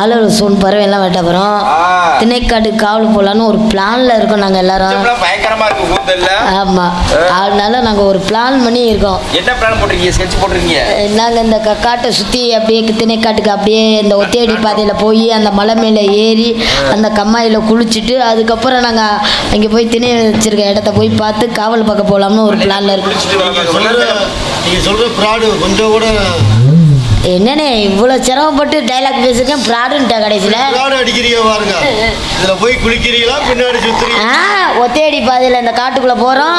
ஆளூர் சூன் பறவை எல்லாம் வெட்ட போகிறோம் ஆ. திணைக்காட்டுக்கு காவல் போகலான்னு ஒரு பிளானில் இருக்கோம் நாங்கள் எல்லாரும். ஆமாம் அதனால நாங்கள் ஒரு பிளான் பண்ணி இருக்கோம். என்ன பிளான் போட்டிருக்கீங்க? ஸ்கெட்ச் போட்டிருக்கீங்க? நாங்கள் இந்த க- காட்டை சுற்றி அப்படியே திணைக்காட்டுக்கு அப்படியே இந்த ஒத்தையடி பாதையில் போய் அந்த மலை மேலே ஏறி அந்த கம்மாயில் குளிச்சுட்டு அதுக்கப்புறம் நாங்கள் அங்கே போய் திணை வச்சிருக்க இடத்த போய் பார்த்து காவல் பார்க்க போகலாம்னு ஒரு பிளானில் இருக்கோம். குளிச்சுட்டு வாங்க. நீங்க சொல்ற நீங்க சொல்ற ப்ராடு கொஞ்சம் கூட என்னண்ணே இவ்வளோ சிரமப்பட்டு டைலாக் பேசியிருக்கேன் ப்ராடுன்ட்டா கடைசியில்? அடிக்கிறீங்க பாருங்க. இதுல போய் குளிக்கிறீங்களா பின்னாடி சுத்துறீங்க ஆ ஒத்தையடி பாதையில் இந்த காட்டுக்குள்ளே போகிறோம்?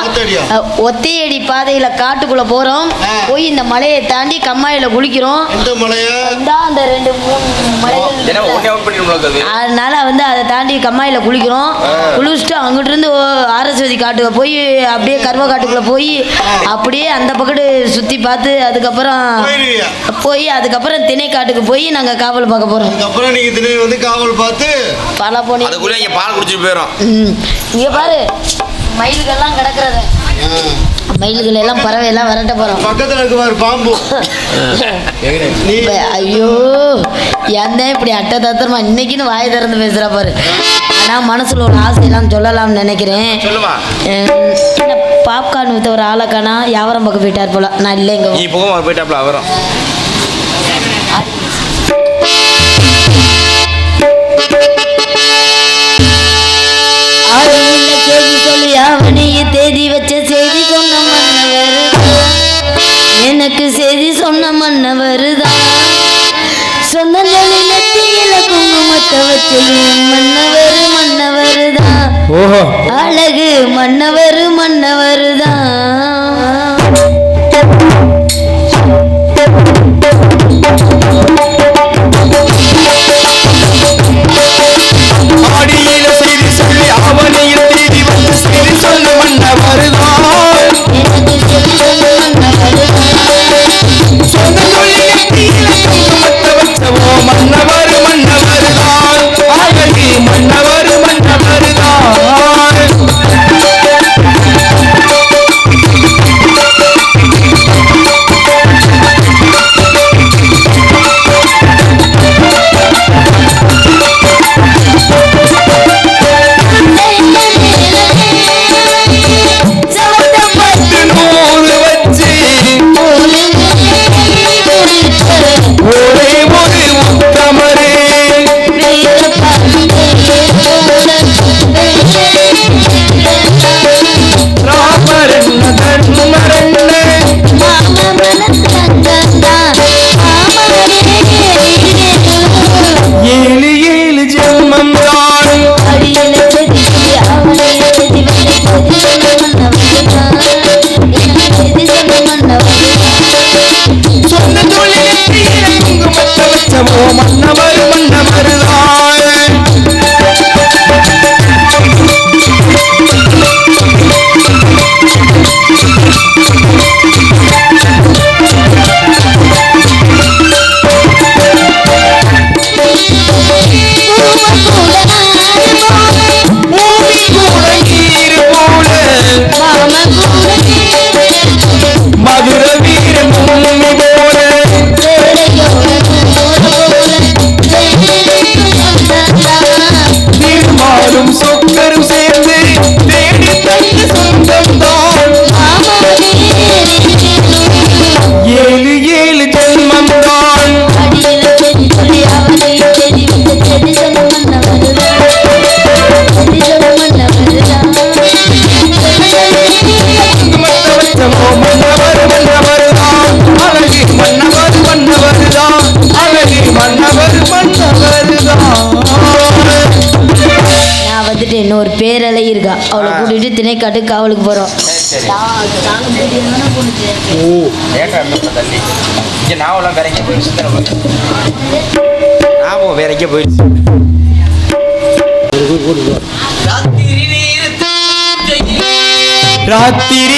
ஒத்தையடி பாதையில் காட்டுக்குள்ளே போகிறோம். போய் இந்த மலையை தாண்டி கம்மாயில் குளிக்கிறோம். எந்த மலைய? இந்தா அந்த ரெண்டு மூணு மலைகள் அதனால வந்து அதை தாண்டி கம்மாயில் குளிக்கிறோம். குளிச்சுட்டு அங்கிட்டு இருந்து ஆரஸ்வதி காட்டுக்கு போய் அப்படியே கருவ காட்டுக்குள்ள போய் அப்படியே அந்த பக்கத்து சுற்றி பார்த்து அதுக்கப்புறம் போய் அதுக்கப்புறம் திணை காட்டுக்கு போய் நாங்கள் காவல் பார்க்க போகிறோம் அதுக்கப்புறம் நீங்க திணை வந்து காவல் பார்த்து பல போனி அதுக்குள்ள இங்க பால் குடிச்சிட்டு போயிடும் இங்கே பாரு மயில்கள்லாம் கிடக்குறத. மயில்கள் எல்லாம் பறவை எல்லாம் விரட்ட போகிறோம் பக்கத்துல இருக்கு பாம்பு. ஐயோ ஏன் தான் இப்படி அட்டை தத்திரமா இன்னைக்குன்னு வாய் திறந்து பேசுகிற பாரு. ஆனால் மனசில் ஒரு ஆசையெல்லாம் சொல்லலாம்னு நினைக்கிறேன். பாப்கார்ன் வித்த ஒரு ஆளக்கானா யாவரம் பக்கம் போயிட்டார் போல. நான் இல்லைங்க போயிட்டாப்ல வரும் ஆளுமில்ல செய்தி சொல்லி அவனையே வச்ச செய்தி சொன்ன மன்னவர் எனக்கு செய்தி சொன்ன மன்னவர் தான் சொந்தங்களில் நெத்தியில குங்குமத்தை வச்சையும் மன்னவர் மன்னவர் தான் ஓஹோ. அழகு மன்னவர் மன்னவர் தான் Thank you. வந்துட்டு இன்னொரு பேரலை இருக்கா. அவளை கூட்டிட்டு திணைக்காட்டு காவலுக்கு தள்ளி. இங்க நாவெல்லாம் வேற எங்கே போயிடுச்சு. ஞாபகம் வேற எங்கே போயிடுச்சு ராத்திரி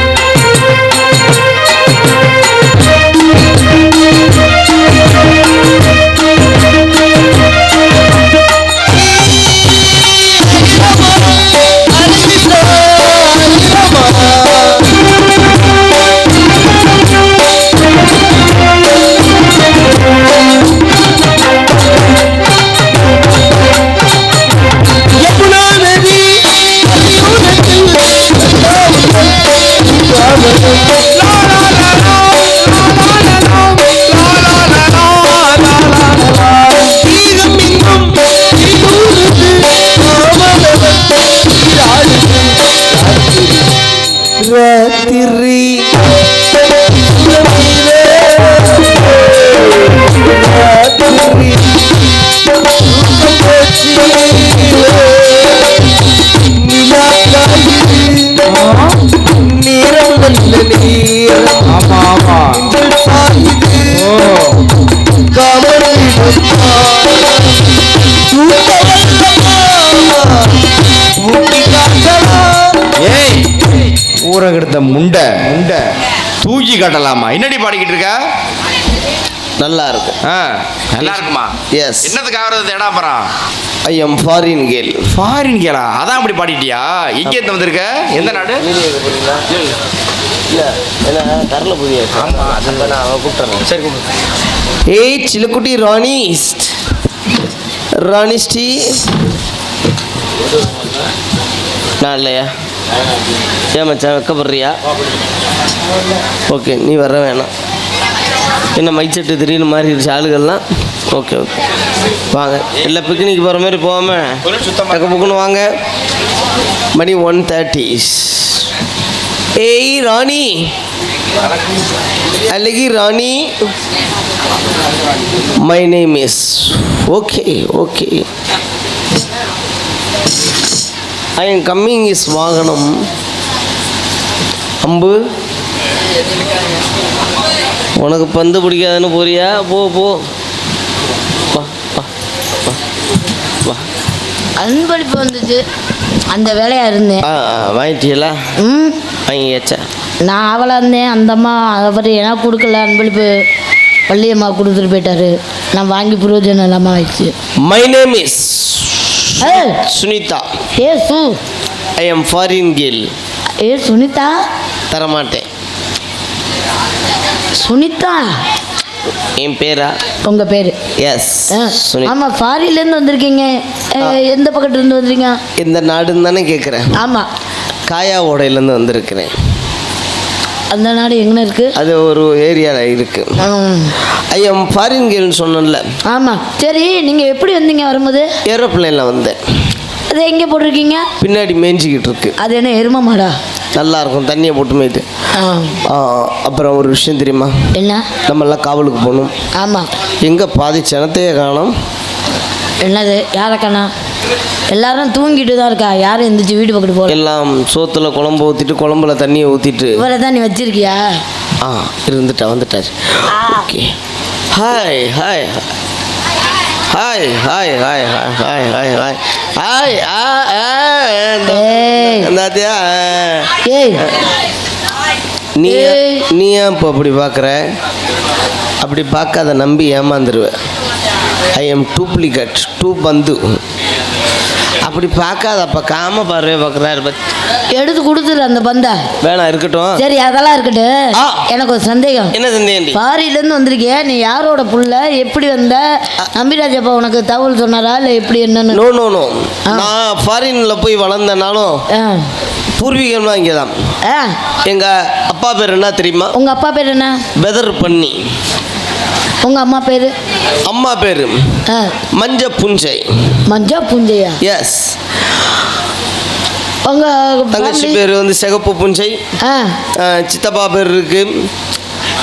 முண்டை முண்டை தூக்கி காட்டலாமா? என்னடி பாடிக்கிட்டு இருக்க? நல்லா இருக்கும் ஆ, நல்லா இருக்குமா எஸ் என்னத்துக்கு ஆகிறது? ஏடாப்பறம் I am foreign girl foreign கேளா அதான் அப்படி பாடிட்டியா? எங்க இருந்து வந்திருக்க? எந்த நாடு? இல்லை ஏன்னா தரல புதிய. நான் கூப்பிட்டுறேன். சரி ஏய் சிலுக்குட்டி ராணி ராணிஸ்டி நான் இல்லையா? ஏன் மச்சான் வெக்கப்படுறியா? ஓகே நீ வர வேணாம். என்ன மைக் செட்டு திடீர்னு மாறிடுச்சு ஆளுகள்லாம்? Okay okay. வாங்க. இல்லை பிக்னிக் போகிற மாதிரி போகாமல் பக்க புக்குன்னு வாங்க. மணி ஒன் தேர்ட்டி ஏய் ராணி. அழகி ராணி. My name is okay okay I am coming is வாகனம். அம்பு. உனக்கு பந்து பிடிக்காதுன்னு போறியா? போ போ. அன்பளிப்பு வந்துச்சு. அந்த வேலையா இருந்தேன். வாங்கிட்டீங்களா ம். வாங்கியாச்சா? நான் அவளா இருந்தேன். அந்த அம்மா அவர் எனக்கு கொடுக்கல. அன்பளிப்பு பள்ளியம்மா கொடுத்துட்டு போயிட்டாரு. நான் வாங்கி பிரயோஜனம் இல்லாமல் ஆயிடுச்சு. My name is Sunitha. ஏ சு. ஐ எம் ஃபாரின் கேர்ள் ஏ சுனிதா? தரமாட்டேன். சுனிதா? என் பேரா? உங்கள் பேர்? எஸ் சுனிதா. ஆமாம் ஃபாரின்லேருந்து வந்திருக்கீங்க. எந்த பக்கத்துலேருந்து வந்திருக்கீங்க இந்த நாடுன்னு தானே கேட்குறேன் ஆமாம் காயா ஓடையிலேருந்து வந்திருக்கிறேன். அந்த நாடு எங்கே இருக்குது அது ஒரு ஏரியாவில் இருக்கு. ஐ எம் ஃபாரின் கேர்ள்னு சொன்னேன்ல. ஆமாம் சரி நீங்கள் எப்படி வந்தீங்க வரும்போது? ஏரோப்ளேனில் வந்தேன். அது எங்கே போட்டிருக்கீங்க? பின்னாடி மேய்ஞ்சிக்கிட்டு இருக்கு. அது என்ன எரும மாடா? நல்லா இருக்கும் தண்ணியை போட்டு மேய்து. ஆ. ஆ, அப்புறம் ஒரு விஷயம் தெரியுமா? என்ன? நம்மெல்லாம் காவலுக்கு போகணும். ஆமாம் எங்கே பாதி சனத்தையே காணோம். என்னது யாரை காணா எல்லாரும் தூங்கிட்டு தான் இருக்கா? யாரும் எந்திரிச்சு வீடு பக்கத்து போகல எல்லாம் சோத்துல குழம்பு ஊற்றிட்டு குழம்புல தண்ணியை ஊற்றிட்டு இவரை தான் நீ வச்சிருக்கியா? ஆ இருந்துட்டா வந்துட்டார். Okay. Hi hi hi hi hi hi hi hi hi hi ஆ ஏய். ஏய். நீ. நீ ஏன் இப்போ அப்படி பார்க்குற அப்படி பார்க்காத நம்பி ஏமாந்துருவேன் ஐ எம் டூப்ளிகேட் டூ பந்து அப்படி பார்க்காத அப்போ காம பார்வையை பார்க்குறாரு எடுத்து கொடுத்துரு அந்த பந்தை. வேணாம் இருக்கட்டும். சரி அதெல்லாம் இருக்கட்டும். எனக்கு ஒரு சந்தேகம். என்ன சந்தேகண்டி? பாரியிலேருந்து வந்திருக்கிய நீ யாரோட புள்ள? எப்படி வந்த? நம்பிராஜப்பா உனக்கு தகவல் சொன்னாரா இல்லை எப்படி என்னன்னு? No no. நான் ஃபாரினில் போய் வளர்ந்தனாலும் பூர்வீகம்லாம் இங்கே தான் எங்கள் அப்பா பேர் என்ன தெரியுமா? உங்கள் அப்பா பேர் என்ன? வெதர் பண்ணி உங்கள் அம்மா பேர்? அம்மா பேர் மஞ்ச புஞ்சை மஞ்சா புஞ்சையா? எஸ் உங்கள் தங்கச்சி பேர் வந்து சிகப்பு புஞ்சை. சித்தப்பா பேர் இருக்கு.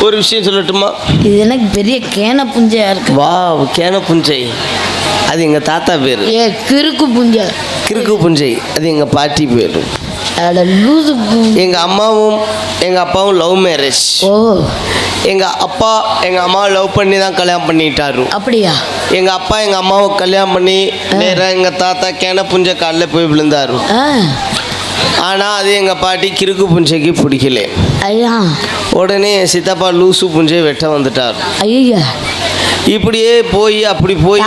ஒரு விஷயம் சொல்லட்டுமா? இது எனக்கு பெரிய கேன புஞ்சையா இருக்கு. வா கேன புஞ்சை. அது எங்கள் தாத்தா பேர். ஏ கிறுக்கு புஞ்சை. கிறுக்கு புஞ்சை. அது எங்கள் பாட்டி பேர். எங்கள் அம்மாவும் எங்கள் அப்பாவும் லவ் மேரேஜ். ஓ. எங்கள் அப்பா எங்கள் அம்மாவை லவ் பண்ணி தான் கல்யாணம் பண்ணிட்டாரு. அப்படியா? எங்கள் அப்பா எங்கள் அம்மாவை கல்யாணம் பண்ணி நேராக எங்கள் தாத்தா கேன புஞ்சை காலில் போய் விழுந்தாரு. ஆனால் அது எங்கள் பாட்டி கிறுக்கு புஞ்சைக்கு பிடிக்கல. ஐயா. உடனே என் சித்தப்பா லூசு புஞ்சை வெட்ட வந்துட்டார். ஐயா இப்படியே போய் அப்படி போய்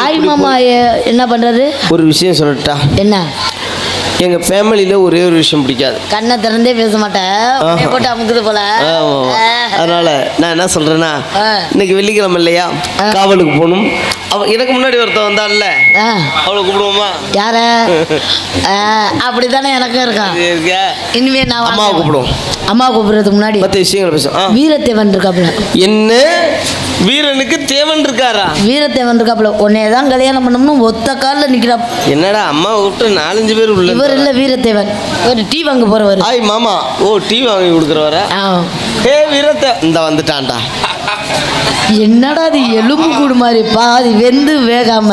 என்ன பண்ணுறாரு ஒரு விஷயம் சொல்லட்டா? என்ன? எங்கள் ஃபேமிலியில் ஒரே ஒரு விஷயம் பிடிக்காது. கண்ணை திறந்தே பேச மாட்டேன். போட்டு அமுக்குது போல. அதனால நான் என்ன சொல்றேன்னா. இன்னைக்கு வெள்ளிக்கிழமை இல்லையா. காவலுக்கு போகணும். அவ எனக்கு முன்னாடி ஒருத்தன் வந்தான்ல. அவளை கூப்பிடுவோமா? யார? ஆ, அப்படித்தானே எனக்கும் இருக்கான்? இனிமே நான் அம்மாவை. கூப்பிடுவோம். அம்மா கூப்பிடுறதுக்கு முன்னாடி மற்ற விஷயங்களை பேசும் ஆ. வீரத்தேவன் இருக்காப்புல. என்ன? வீரனுக்கு தேவன் இருக்காரா? வீரத்தேவன் இருக்காப்புல. உன்னைய தான் கல்யாணம் பண்ணணும்னு ஒத்த காலில் நிற்கிறா என்னடா அம்மா விட்டு நாலஞ்சு பேர் உள்ள இவர் இல்லை வீரத்தேவன். ஒரு டீ வாங்க போறவர். ஆய் மாமா. ஓ டீ வாங்கி கொடுக்குறவரா? ஆ. ஏ வீரத்தை இந்த வந்துட்டான்டா. என்னடா அது எலும்பு கூடு மாதிரி? பாதி வெந்து வேகாம.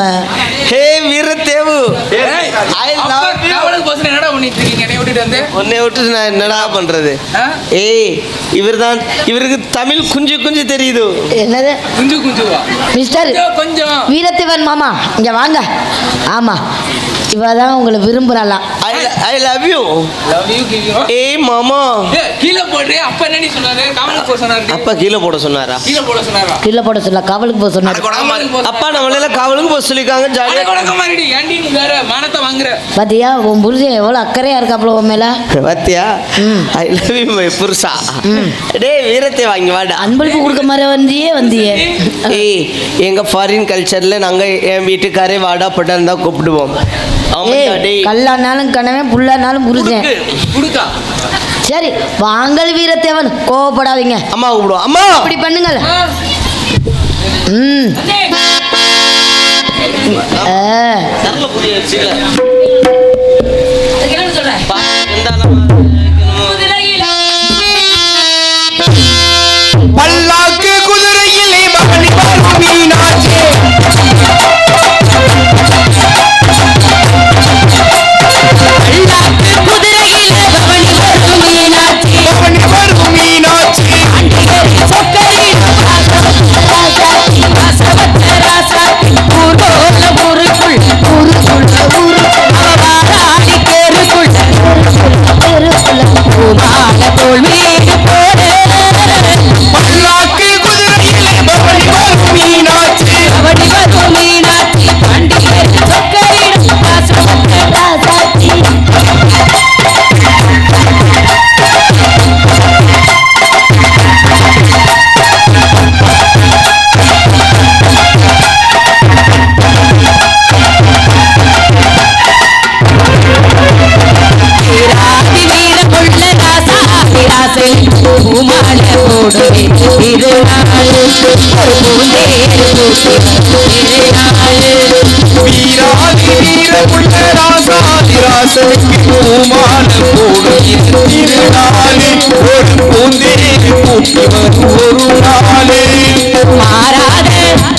ஹே வீரத்தேவு I love you. காவலுக்கு போச்சு என்னடா பண்ணிட்டு இருக்கீங்க? என்னை விட்டுட்டு வந்து. உன்னை விட்டு நான் என்னடா பண்றது? ஏய் இவர்தான் இவருக்கு தமிழ் குஞ்சு குஞ்சு தெரியுது. என்னது? குஞ்சு குஞ்சுவா? மிஸ்டர் கொஞ்சம் கொஞ்சம் வீரத்தேவன் மாமா இங்க வாங்க. ஆமா இவ தான் உங்களை விரும்புறாளாம். I love you love you give you ஏய் மாமா கீழே போடுறே அப்ப என்ன நீ சொன்னாரு? காவலுக்கு போக சொன்னாரு. அப்பா கீழே போட சொன்னாரா? கீழே போட சொன்னாரா? கீழே போட சொல்ல காவலுக்கு போக சொன்னாரு. அப்பா நம்மளால காவலுக்கு போக சொல்லிருக்காங்க ஜாலியா கொடக்க மாறிடி ஏன்டி நீ வேற மானத்தை வாங்குற? பாத்தியா உன் புருஷன் எவ்வளோ அக்கறையா இருக்காப்புல உன் மேல? பாத்தியா? ஐ லவ் யூ மை புருஷா. டேய் வீரத்தை வாங்கி வாடா. அன்பளிப்பு கொடுக்க மாதிரி வந்தியே வந்தியே. ஏய் எங்க ஃபாரின் கல்ச்சர்ல நாங்க என் வீட்டுக்காரே வாடா பட்டான் தான் கூப்பிடுவோம். கல்லானாலும் கணவன் புல்லானாலும் குடுக்கா சரி வாங்கல் வீரத்தேவன் கோவப்படாதீங்க. அம்மா கூப்பிடுவோம். அம்மா. அப்படி பண்ணுங்கள். ம். ஆ,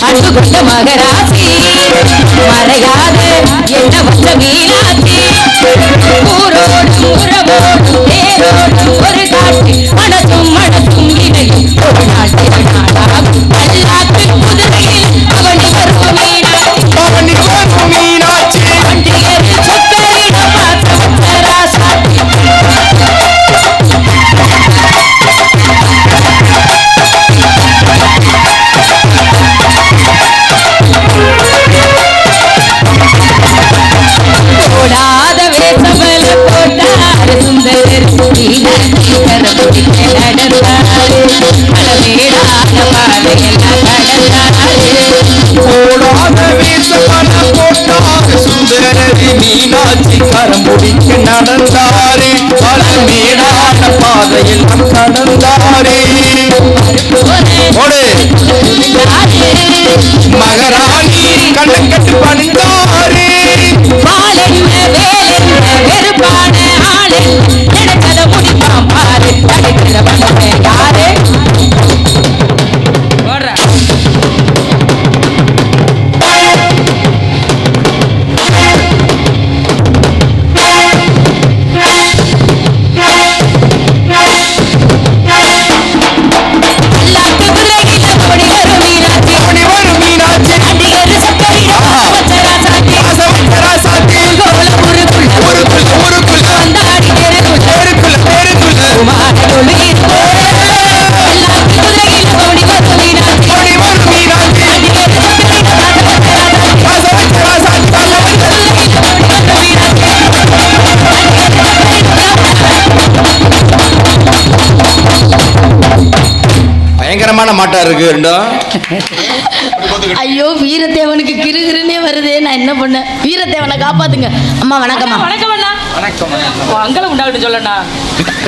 அன்பு கொண்ட மகராசி மறையாத என்ன வந்த மீனாட்சி ஊரோடும் உறவோடும் தேரோடும் மீனாட்சி கரம் முடிச்சு நடந்தாரே பல மேடான பாதையில் நடந்தாரே மகராணி கண்ணக்கட்டு பணிந்தாரே. பாலென்ன வேலென்ன வெறுப்பான முடிப்பான் பாரு. பயங்கரமான மாட்டா இருக்கு ரெண்டும் ஐயோ வீரத்தேவனுக்கு கிருகிருன்னே வருதே. நான் என்ன பண்ணேன்? வீரத்தேவனை காப்பாத்துங்க. அம்மா வணக்கம்மா. வணக்கம் அண்ணா. வணக்கம் உன் அங்கலம் உண்டாகட்டும் சொல்லண்ணா.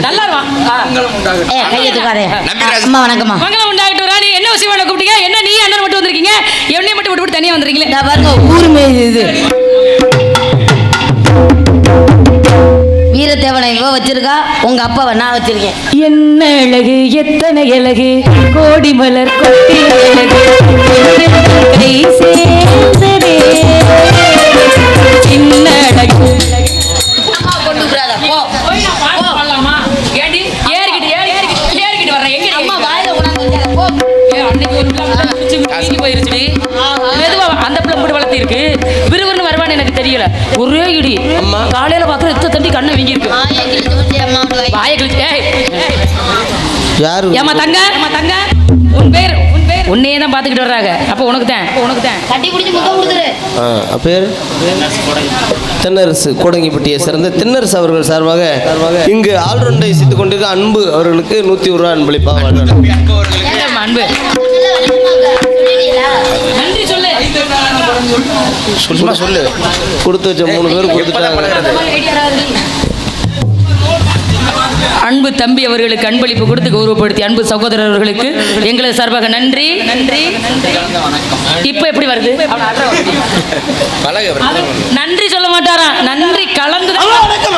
நல்லா இருவா மங்களம் உண்டாகட்டும். ஏ கையை தூக்காதே நம்பிராஜ். அம்மா வணக்கம்மா. மங்களம் உண்டாகட்டும் ராணி. என்ன விஷயம் கூப்பிட்டீங்க? என்ன நீ அண்ணன் மட்டும் வந்திருக்கீங்க? என்னைய மட்டும் விட்டு விட்டு தனியா வந்திருக்கீங்களே. இந்த பாருங்க ஊர் மேயுது வீரத்தேவனை இவ வச்சிருக்கா உங்க அப்பாவை நான் வச்சிருக்கேன். என்ன அழகு எத்தனை அழகு கோடி மலர் கொட்டி அழகு. சின்ன அழகு. பாட்டு அன்னைக்கு ஒரு மெதுவா அந்த பிள்ளை மட்டும் வளர்த்தி இருக்கு எனக்கு தெரியல. ஒரே இடி. அம்மா. காலையில பாக்குற எத்த தண்டி கண்ணை வீங்கி இருக்கு வாயை. கிழிச்சு. ஏய் யாரு? ஏமா தங்க? ஏமா தங்க? உன் பேர் உன் பேர். உன்னையே தான் பாத்துக்கிட்டு வர்றாங்க. அப்ப உனக்கு தான் அப்ப உனக்கு தான். கட்டி பிடிச்சி முத்தம் கொடுத்துரு. ஆ பேர்? தென்னரசு கோடங்கிப்பட்டியை சேர்ந்த தென்னரசு அவர்கள் சார்பாக இங்கு ஆல்ரவுண்டை கொண்டிருக்க அன்பு அவர்களுக்கு நூற்றி ஒரு ரூபா அன்பளிப்பா வழங்கணும். ஏம்மா அன்பு. சும்மா சொல்லு. கொடுத்து வச்ச மூணு பேர் கொடுத்துட்டாங்க. அன்பு தம்பி அவர்களுக்கு அன்பளிப்பு கொடுத்து கௌரவப்படுத்தி அன்பு சகோதரர் அவர்களுக்கு எங்களது சார்பாக நன்றி. நன்றி. இப்ப எப்படி வருது? நன்றி சொல்ல மாட்டாராம் நன்றி கலந்து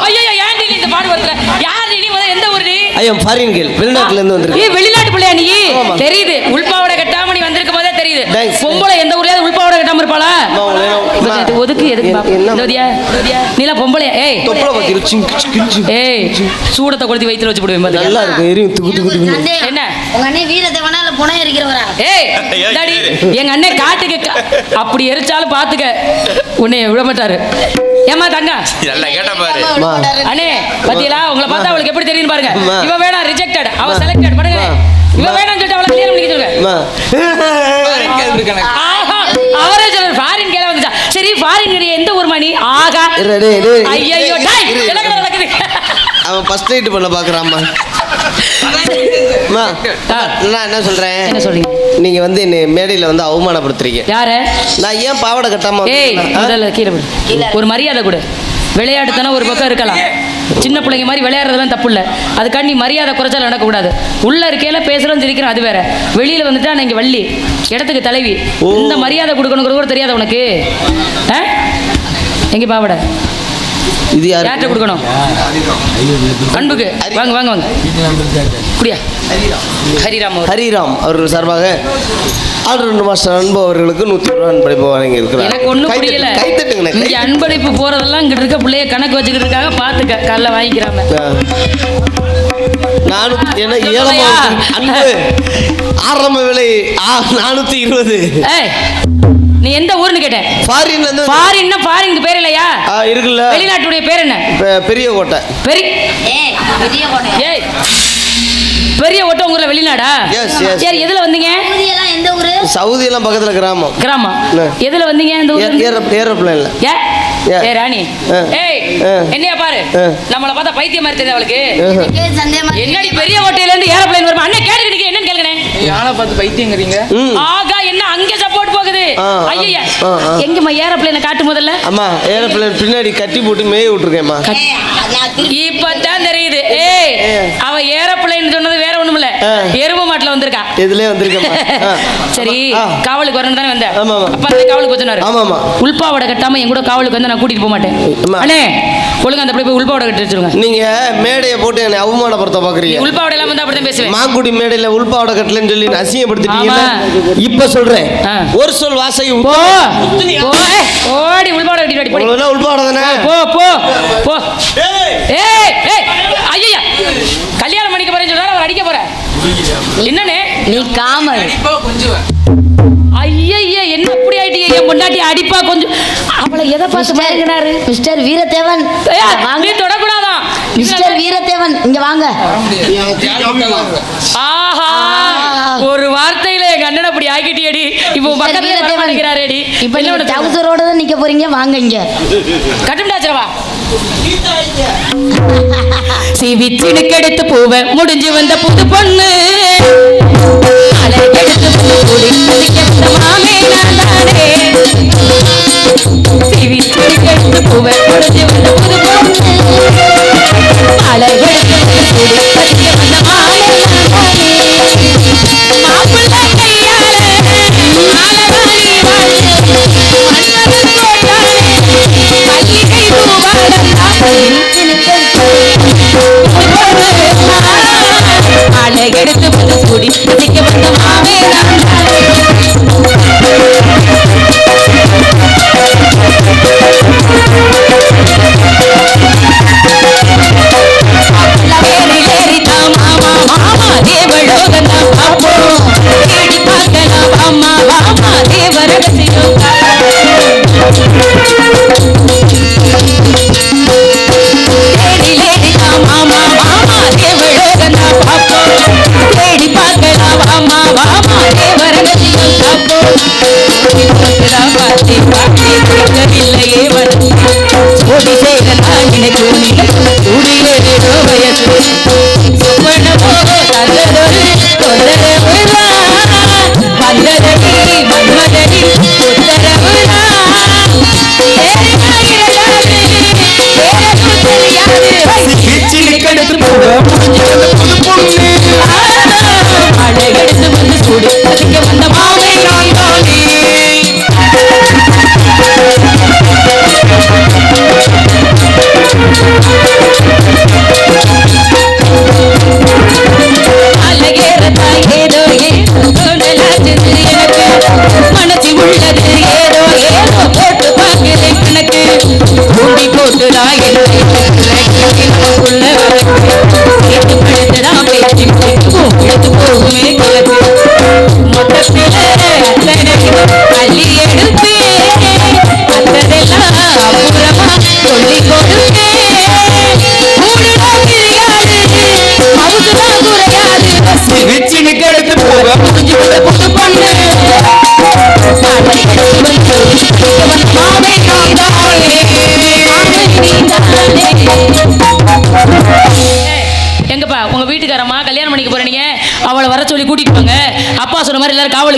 ஐயோ ஏன்டி நீ இந்த பாடுபடுத்துற யார் நீ முதல்ல எந்த ஊர் நீ? ஐயம் ஃபாரின் கேள் வெளிநாட்டுல இருந்து வந்திருக்கு வெளிநாட்டு பிள்ளையா நீ. தெரியுது. உள்பாவடை கட்டாம நீ வந்திருக்கும் போதே தெரியுது. பொம்பளை எந்த கட்டாம இருப்பாளா அம்மா, உங்களை நான்- அம்மா. இது ஒதுக்கு எதுக்கு என்ன- பாப்பா? என்ன? இந்த வதியா? நீலாம் பொம்பளையா? ஏய். தொப்பளை பத்தி சிங்கு சிங்கு ஏய் சூடத்தை கொளுத்தி வயித்துல வச்சு போடுவேன் பாத்துக்க. நல்லா இருக்கும் எரியும் துக்கு துக்கு துக்கு என்ன? உங்க அண்ணன் வீரத்தேவனா இல்ல புனை இருக்கிறவரா ஏய் இந்தாடி, எங்க அண்ணன் காட்டுக்கு க- அப்படி எரிச்சாலும் பாத்துக்க. உன்னை விட மாட்டாரு. ஏமா தங்க நல்லா கேட்ட பாரு. அம்மா. அண்ணே பாத்தீங்களா? உங்களை பார்த்தா அவளுக்கு எப்படி தெரியும் பாருங்க. இவ வேணா ரிஜெக்டட் அவ. செலக்டட் அம்மா. இவ வேணாம்னு சொல்லிட்டு அவளை கிளியர் பண்ணிக்க சொல்லுங்க. அவரே ஃபாரின் கேள வந்துச்சா சரி ஃபாரின் எந்த ஊர் மணி? ஆகா. இரு, டேய், டேய். ஐயோ நடக்குது. அவன் ஃபர்ஸ்ட் நைட் பண்ண பாக்குறாம்மா. நான் என்ன சொல்றேன்? என்ன சொல்றீங்க? நீங்க வந்து என்னை மேடையில வந்து அவமானப்படுத்துறீங்க. யார? நான் ஏன் பாவாடை கட்டாம ஒரு மரியாதை கொடு. விளையாட்டுத்தானே ஒரு பக்கம் இருக்கலாம். சின்ன பிள்ளைங்க மாதிரி விளையாடுறதெல்லாம் தப்பு இல்லை. அதுக்காண்டி மரியாதை குறைச்சாலும் நடக்கக்கூடாது. உள்ள இருக்கையில பேசுறோம் சிரிக்கிறோம் அது வேற. வெளியில வந்துட்டா நீங்க வள்ளி. இடத்துக்கு தலைவி. இந்த மரியாதை கொடுக்கணுங்கிறது கூட தெரியாத உனக்கு? ஆ? எங்க பாவட? இது யாரு? யார்கிட்ட கொடுக்கணும்? அன்புக்கு. வாங்க வாங்க வாங்க. குடியா. ஹரிராம். ஹரிராம் அவர்கள் சார்பாக ஆல்ரவுண்டர் மாஸ்டர் அன்பு அவர்களுக்கு நூற்றி ரூபா அன்பளிப்பு வழங்கி இருக்கிறார். எனக்கு ஒண்ணும் புரியல. கைத்தட்டுங்கண்ணே இங்க அன்பளிப்பு போறதெல்லாம் இங்கிட்டு இருக்க பிள்ளைய கணக்கு வச்சுக்கிட்டு இருக்காங்க. பாத்துக்க காலைல வாங்கிக்கிறாம. நானூத்தி என்ன ஏழமா. அன்பு. ஆரம்ப விலை நானூத்தி இருபது. நீ எந்த ஊர்னு கேட்டேன்? ஃபாரின்ல இருந்து ஃபாரின்னா ஃபாரினுக்கு பேர் இல்லையா? இருக்குல்ல. வெளிநாட்டுடைய பேர் என்ன? பெரிய கோட்டை. பெரிய ஏய் பெரிய கோட்டை. ஏய் பெரிய ஓட்டம் உங்களை வெளிநாடா. சரி எதுல வந்தீங்க? எந்த ஊரு? சவுதி எல்லாம் பக்கத்துல கிராமம். கிராமம். எதுல வந்தீங்க இந்த ஊர்ல இருந்து? ஏரோப்ளேன்ல. ஏ ஏ. ஏ ராணி. ஏய். என்னையா பாரு. நம்மள பார்த்தா பைத்தியம் மாதிரி தெரியுது அவளுக்கு. என்னடி பெரிய ஓட்டையில இருந்து ஏரோப்ளேன் வருமா? அண்ணன் கேட்டுக்கிட்டு என்னன்னு கேளுங்கண்ணே. யானை பார்த்து பைத்தியங்கிறீங்க? ம். ஆகா என்ன அங்க போகுது. ஐயா. எங்கம்மா ஏரோப்ளேனை காட்டு முதல்ல? அம்மா ஏரோப்ளேன் பின்னாடி கட்டி போட்டு மேய விட்டுருக்கேம்மா. இப்பதான் தெரியுது. ஏய் அவ ஏரோப்ளேன் சொன்னது வேற ஒண்ணும் இல்ல. எரும மாட்டுல வந்திருக்கா எதுலயே வந்திருக்கேம்மா ஆ. சரி. காவலுக்கு வரணும் தானே வந்த ஆமா, ஆமா. அப்ப அந்த காவலுக்கு வச்சுனாரு ஆமா, ஆமா. உள்பாவடை கட்டாம என் கூட காவலுக்கு வந்து நான் கூட்டிட்டு போக மாட்டேன். அண்ணே ஒழுங்கா அந்த போய் உள்பாவடை கட்டி வச்சிருங்க. நீங்க மேடையை போட்டு என்னை அவமானப்படுத்த பாக்குறீங்க. உள்பாவடை எல்லாம் வந்து அப்படிதான் பேசுவேன். மாங்குடி மேடையில உள்பாவடை கட்டலன்னு சொல்லி என்னை அசிங்கப்படுத்திட்டீங்கல்ல? ஆமா. இப்ப சொல்றேன். ஒரு சொல் வாசை போ. போ ஏய், ஓடி உள்பாவடை கட்டி போடி. உள்பாவடை தானே? போ போ போ. ஏய்! ஏய் ஐயா கல்யாணம் பண்ணிக்க போறேன்னு சொல்றாரு அவர் அடிக்க போற என்னண்ணே? நீ காமர் ஐயய்ய என்ன இப்படி ஆயிட்டீங்க? என் பொண்டாட்டி அடிப்பா கொஞ்சம். அவளை எதை பார்த்து மயங்கினாரு? மிஸ்டர் வீரத்தேவன். ஏய், வாங்க. தொடக்கூடாதான். மிஸ்டர் வீரத்தேவன். இங்க வாங்க. ஆஹா ஒரு வார்த்தையில எங்க அண்ணன் அப்படி ஆக்கிட்டியடி. இப்போ பக்கத்துல வர வீரத்தேவன். இப்ப என்ன டவுசரோட தான் நிக்க போறீங்க வாங்க இங்க. கட்டும்டாச்சரவா சிவிச்சினுக்கு எடுத்து பூவ. முடிஞ்சு வந்த புது பொண்ணு. அழகெடுத்து வந்து கூடி குளிக்க வந்த மாமே நான் தானே சிவிச்சினுக்கு எடுத்து பூவ. முடிஞ்சு வந்த புது பொண்ணு.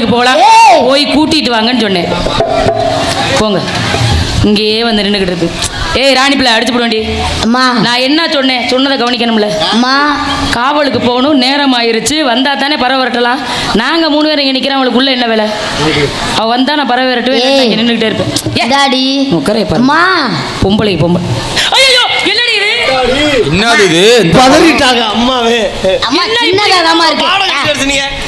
காவலுக்கு போகலாம் ஏய். போய் கூட்டிட்டு வாங்கன்னு சொன்னேன். போங்க. இங்கேயே வந்து நின்றுக்கிட்டு இருக்கு. ஏய் ராணி பிள்ளை அடிச்சு போடுவேண்டி. அம்மா. நான் என்ன சொன்னேன்? சொன்னதை கவனிக்கணும்ல. அம்மா. காவலுக்கு போகணும் நேரம் ஆயிருச்சு. வந்தா தானே பறவை விரட்டலாம். நாங்க மூணு பேரும் இங்க நிக்கிறோம். அவளுக்கு உள்ள என்ன வேலை? அவ வந்தா நான் பறவை விரட்டுவேன் நின்றுகிட்டே இருப்பேன். டாடி உட்காரே பாரு. அம்மா. பொம்பளைக்கு பொம்பளை. ஐயோ என்னடி இது? என்னது இது? பதறிட்டாங்க அம்மாவே. அம்மா என்ன சின்னதாதாம்மா இருக்கு.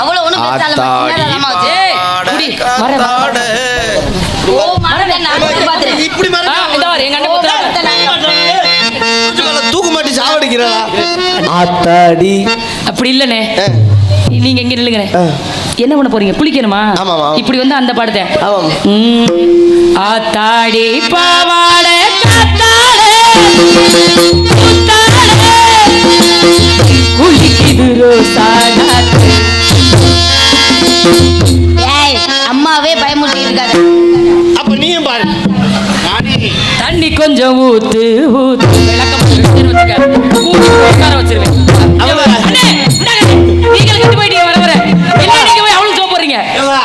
அவ்வளவு ஒண்ணும் பெருசால சின்னதாதாம்மா வச்சு. ஏய், குடி, வரேன், வரேன். ஓ மறந்து நான் வந்து பாத்துறேன். இப்படி ஆ, இந்த பாரு, எங்க அண்ணன் குத்துறாங்க. தூக்கு மாட்டி சாவடிக்கிறா. ஆத்தாடி. அப்படி இல்லனே. நீங்க எங்க நில்லுங்க என்ன பண்ண போறீங்க? குளிக்கணுமா ஆமாம். இப்படி வந்து அந்த பாடத்தை ஆத்தாடி பாவாடை காத்தாடை. குளிக்குது ரோசா நாத்து. ஏய் அம்மாவே பயமுறுத்தி இருக்காத அப்ப நீயும் பாரு. தண்ணி கொஞ்சம் ஊத்து ஊத்து. உட்கார வச்சிருவேன். நீங்களும் கெட்டு போயிட்டீங்க வர வர. நீங்க போய் அவளுக்கு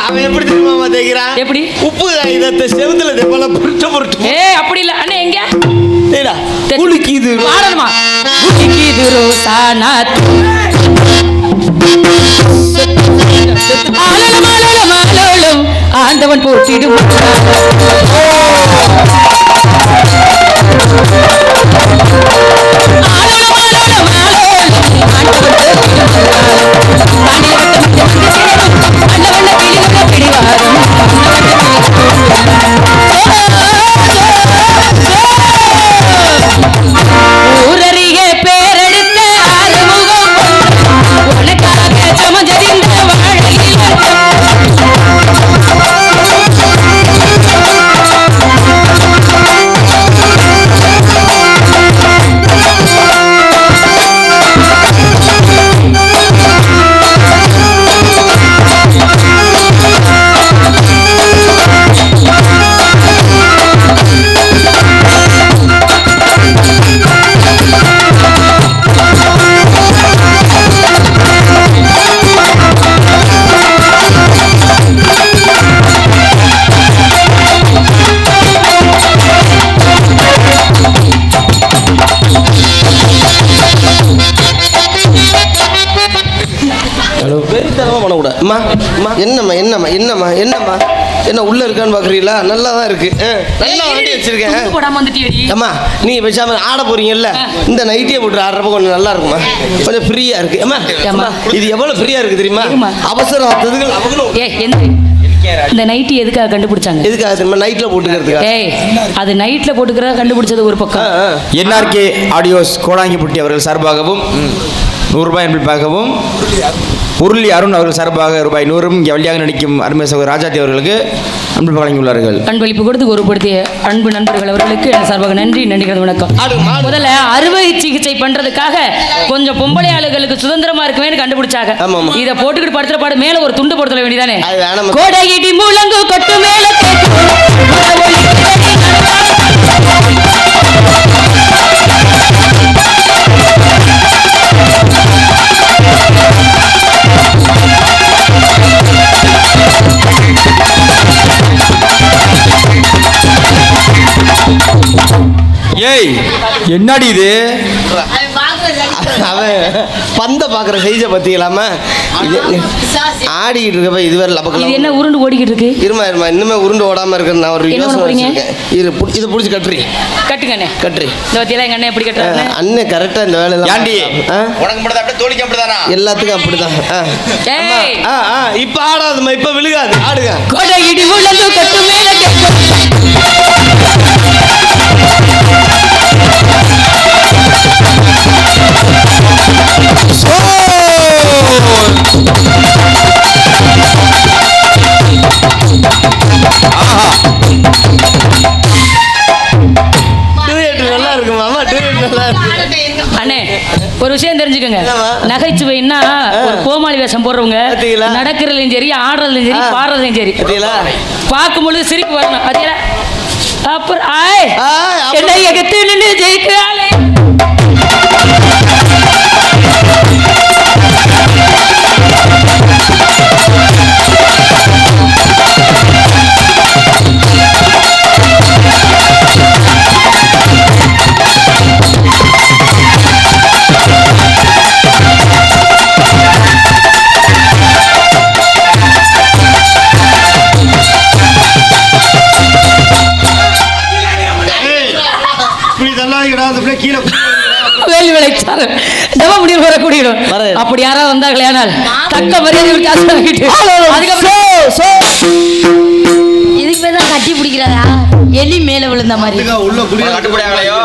அவன் எப்படி தெரியுமா தேய்க்கிறான் எப்படி? உப்பு இதை செவுத்துல புருட்ட புருட்டு ஏ அப்படி இல்ல. அண்ணே எங்க? தேடா குளிக்குது பாடணுமா? குளிக்குது ரோசா நாத்து ஆண்டவன் போட்டிடும் ஆலோலம் ஆலோலம் அம்மா நீ பேசாம ஆட போறீங்கல்ல இந்த நைட்டியை போட்டு ஆடுறப்ப கொஞ்சம் நல்லா இருக்குமா கொஞ்சம் ஃப்ரீயா இருக்கு. அம்மா இது எவ்வளவு ஃப்ரீயா இருக்கு தெரியுமா? இருமா. அவசரம் வந்ததுகள் அவங்களும். இந்த நைட்டி எதுக்காக கண்டுபிடிச்சாங்க? எதுக்காக தெரியுமா? நைட்ல போட்டுக்கிறதுக்கா ஏய் அது நைட்ல போட்டுக்கிறதா கண்டுபிடிச்சது ஒரு பக்கம். என்ஆர்கே ஆடியோஸ் கோடாங்கிப்பட்டி அவர்கள் சார்பாகவும் நூறுரூபாய் என்பதற்காகவும் உருளி அருண் அவர்கள் சார்பாக ரூபாய் நூறும் இங்கே வழியாக நடிக்கும் அருமை சகோதரர் ராஜாத்தி அவர்களுக்கு அன்பு வழங்கியுள்ளார்கள் அன்பளிப்பு கொடுத்து ஒருபடுத்திய அன்பு நண்பர்கள் அவர்களுக்கு என் சார்பாக நன்றி நன்றிகள் வணக்கம். முதல்ல அறுவை சிகிச்சை பண்றதுக்காக கொஞ்சம் பொம்பளை ஆளுகளுக்கு சுதந்திரமா இருக்குமேனு கண்டுபிடிச்சாங்க. இத போட்டுக்கிட்டு படுத்துற பாடு மேல ஒரு துண்டு போடுற வேண்டியதானே மச்சான். கோடையிடி முழங்கு கொட்டு மேல ஏய் என்னடி இது? அவன் பந்த பாக்குற சைஸை பத்திக்கலாமா இது ஆ ஆடிக்கிட்டு இருக்கப்ப இது வேற இது லபக்கலாம் என்ன உருண்டு ஓடிக்கிட்டு இருக்கு? இருமா இருமா இன்னுமே உருண்டு ஓடாம இருக்கிற நான் ஒரு யோசனை புடி- இதை பிடிச்சி கட்டுறி. கட்டுங்கண்ணே கட்டுறி. இந்த வத்தியெல்லாம் எங்க அண்ணன் எப்படி கட்டுறாரு அண்ணன் கரெக்டா இந்த வேலையெல்லாம் ஏண்டி? ஆ? உனக்கு மட்டும் அப்படியே தோழிக்கு அப்படிதானா? எல்லாத்துக்கும் அப்படிதான். இப்ப ஆடாதும்மா இப்ப விழுகாது ஆடுங்க கொடை இடி உழந்து கட்டு மேல அண்ணே ஒரு விஷயம் தெரிஞ்சுக்கோங்க? நகைச்சுவைன்னா ஒரு கோமாளி வேஷம் போடுறவங்க? நடக்கிறதுலையும் சரி ஆடுறதுலையும் சரி. பாடுறதுலையும் சரி? பார்க்கும் பொழுது சிரிப்பு வரணும் அப்புறம் ஆய் என்னை எகத்து நின்று ஜெயிக்கிறாளே முடிவு வரக்கூடியடும் வர. அப்படி யாராவது வந்தாங்களே ஆனால் தக்க மரியாதை வாங்கிட்டு அதுக்கப்புறம் இதுக்கு தான் கட்டி பிடிக்கிறதா எலி மேலே விழுந்த மாதிரி. உள்ள குடியா கட்டுப்படியாகலையோ